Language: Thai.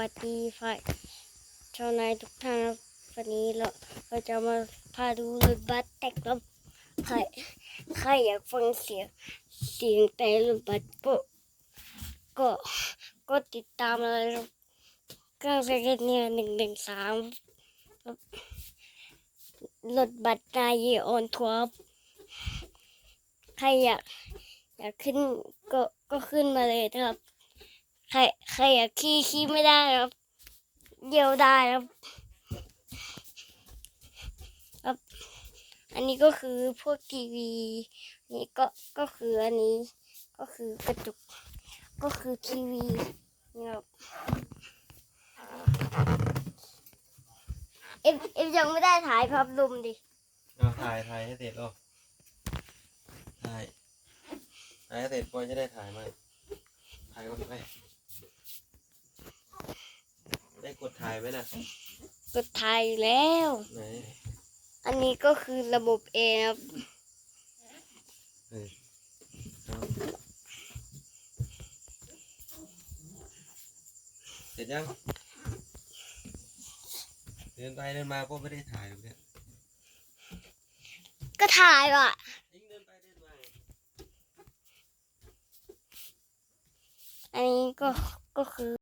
วัสดีฝ่ายชาวนายทุกท่านครับวันนี้เราเราจะมาพาดูรถบัสแต่งครับใครใครอยากฟังเสียงเสียงแต่รถบัสก็ก็ก็ติดตามเลยครับเครื่องสเก็ตเนี่ยหนึ่งหนึ่งสามรถบัสนายออนทัวร์ใครอยากอยากขึ้นก็ก็ขึ้นมาเลยครับ ใครใครอยากขี่ขี่ไม่ได้ครับเดียวได้ครับครับ อันนี้ก็คือพวกทีวีนี่ก็ก็คืออันนี้ ก็คือกระจุกก็คือทีวีนี่ครับเอฟเอฟยังไม่ได้ถ่ายภาพับลมดิเอาถ่ายถ่ายให้เสร็จหรอถ่ายถ่ายให้เสร็จก่อนจะได้ถ่ายมาถ่ายก่อนไปได้กดถ่ายไหมนะกดถ่ายอยู่แล้ว ไหนอันนี้ก็คือระบบเอครับเฮ้ยเอาเสร็จยัง เดินไปเดินมาก็ไม่ได้ถ่ายหรอกเนี่ยก็ถ่ายว่ะ ยิ่งเดินไปเดินมา อันนี้ก็ก็คือ